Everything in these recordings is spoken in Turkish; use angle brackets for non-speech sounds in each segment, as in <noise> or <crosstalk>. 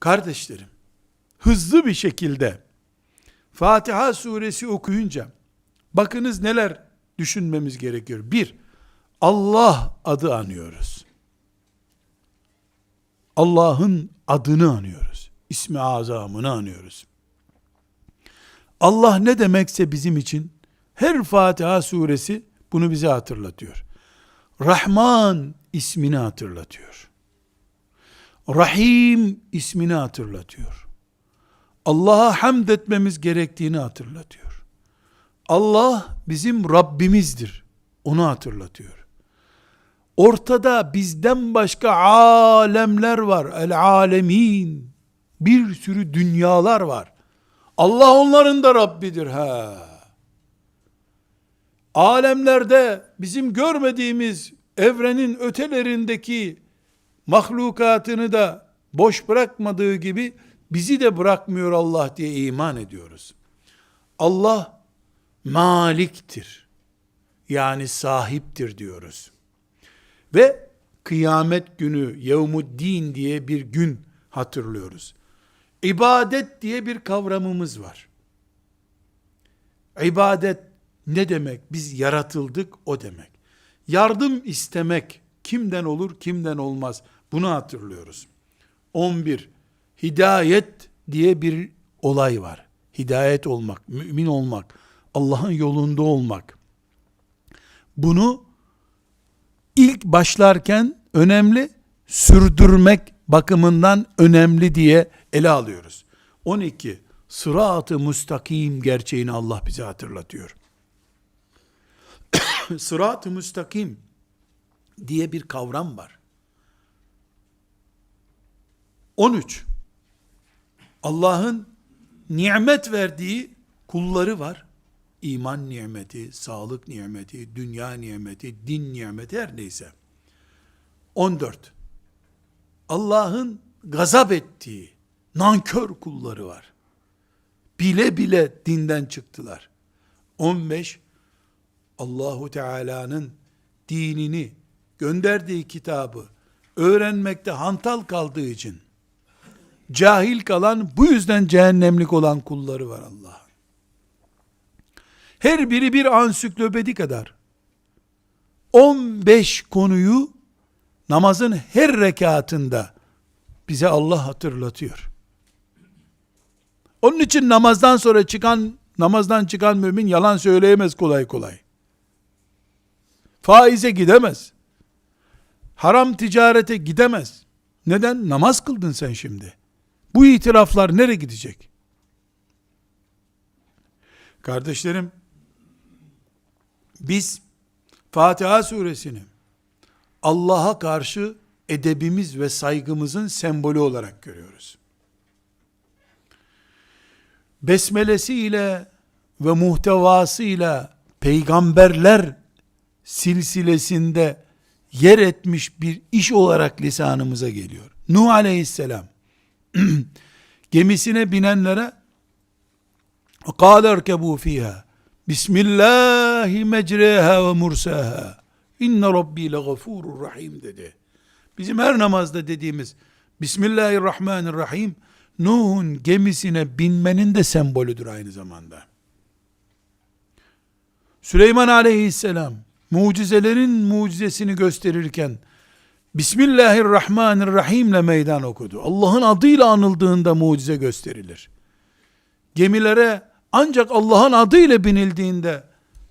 Kardeşlerim, hızlı bir şekilde Fatiha suresi okuyunca bakınız neler düşünmemiz gerekiyor. Bir, Allah adı anıyoruz. Allah'ın adını anıyoruz. İsmi azamını anıyoruz. Allah ne demekse bizim için her Fatiha suresi bunu bize hatırlatıyor. Rahman ismini hatırlatıyor. Rahim ismini hatırlatıyor. Allah'a hamd etmemiz gerektiğini hatırlatıyor. Allah bizim Rabbimizdir. Onu hatırlatıyor. Ortada bizden başka alemler var. El alemin. Bir sürü dünyalar var. Allah onların da Rabbidir ha. Alemlerde bizim görmediğimiz evrenin ötelerindeki mahlukatını da boş bırakmadığı gibi bizi de bırakmıyor Allah diye iman ediyoruz. Allah maliktir. Yani sahiptir diyoruz. Ve kıyamet günü yevmuddin diye bir gün hatırlıyoruz. İbadet diye bir kavramımız var. İbadet ne demek? Biz yaratıldık o demek. Yardım istemek kimden olur, kimden olmaz? Bunu hatırlıyoruz. 11. Hidayet diye bir olay var. Hidayet olmak, mümin olmak, Allah'ın yolunda olmak. Bunu ilk başlarken önemli, sürdürmek bakımından önemli diye ele alıyoruz. 12. Sırat-ı müstakim gerçeğini Allah bize hatırlatıyor. <coughs> Sırat-ı müstakim diye bir kavram var. 13. Allah'ın nimet verdiği kulları var. İman nimeti, sağlık nimeti, dünya nimeti, din nimeti her neyse. 14. Allah'ın gazap ettiği nankör kulları var. Bile bile dinden çıktılar. 15. Allahu Teala'nın dinini, gönderdiği kitabı öğrenmekte hantal kaldığı için cahil kalan, bu yüzden cehennemlik olan kulları var Allah'ın. Her biri bir ansiklopedi kadar. 15 konuyu namazın her rekatında bize Allah hatırlatıyor. Onun için namazdan sonra çıkan, namazdan çıkan mümin yalan söyleyemez kolay kolay. Faize gidemez. Haram ticarete gidemez. Neden? Namaz kıldın sen şimdi. Bu itiraflar nereye gidecek? Kardeşlerim, biz Fatiha suresini Allah'a karşı edebimiz ve saygımızın sembolü olarak görüyoruz. Besmelesi ile ve muhtevası ile peygamberler silsilesinde yer etmiş bir iş olarak lisanımıza geliyor. Nuh aleyhisselam <clears throat> gemisine binenlere قال اركبوا فيها بسم الله مجريها ومرساها inne rabbi legafurur rahim dedi. Bizim her namazda dediğimiz Bismillahirrahmanirrahim Nuh'un gemisine binmenin de sembolüdür aynı zamanda. Süleyman aleyhisselam mucizelerin mucizesini gösterirken Bismillahirrahmanirrahim ile meydan okudu. Allah'ın adıyla anıldığında mucize gösterilir. Gemilere ancak Allah'ın adıyla binildiğinde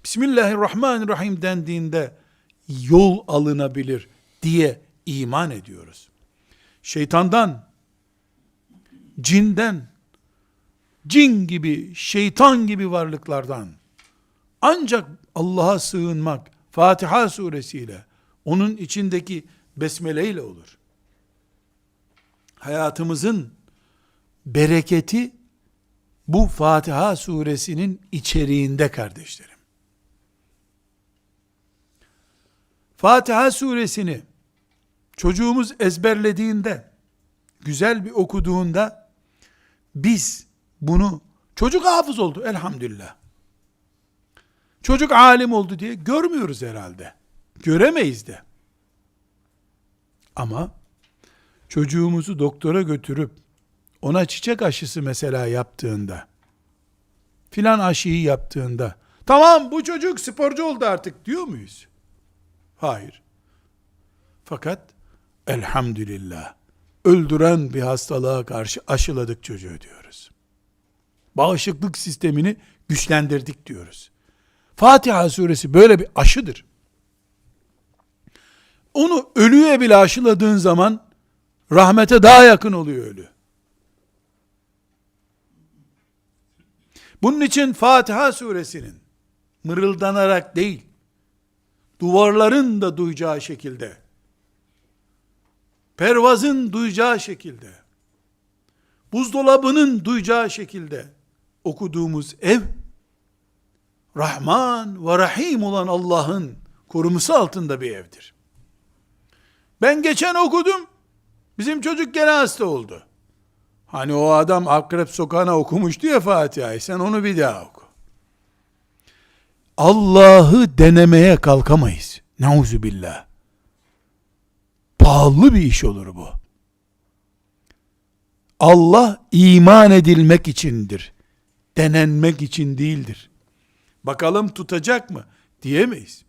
Bismillahirrahmanirrahim dendiğinde yol alınabilir diye iman ediyoruz. Şeytandan, cinden, cin gibi, şeytan gibi varlıklardan ancak Allah'a sığınmak Fatiha suresiyle onun içindeki besmele ile olur. Hayatımızın bereketi bu Fatiha suresinin içeriğinde kardeşlerim. Fatiha suresini çocuğumuz ezberlediğinde, güzel bir okuduğunda, biz bunu, çocuk hafız oldu elhamdülillah. Çocuk alim oldu diye görmüyoruz herhalde. Göremeyiz de. Ama çocuğumuzu doktora götürüp ona çiçek aşısı mesela yaptığında, filan aşıyı yaptığında, tamam bu çocuk sporcu oldu artık diyor muyuz? Hayır. Fakat elhamdülillah öldüren bir hastalığa karşı aşıladık çocuğu diyoruz. Bağışıklık sistemini güçlendirdik diyoruz. Fatiha suresi böyle bir aşıdır. Onu ölüye bile aşıladığın zaman rahmete daha yakın oluyor ölü. Bunun için Fatiha suresinin mırıldanarak değil, duvarların da duyacağı şekilde, pervazın duyacağı şekilde, buzdolabının duyacağı şekilde okuduğumuz ev, Rahman ve Rahim olan Allah'ın koruması altında bir evdir. Ben geçen okudum, bizim çocuk gene hasta oldu. Hani o adam akrep sokağına okumuştu ya Fatiha'yı, sen onu bir daha oku. Allah'ı denemeye kalkamayız. Nauzu billah. Pahalı bir iş olur bu. Allah iman edilmek içindir. Denenmek için değildir. Bakalım tutacak mı? Diyemeyiz.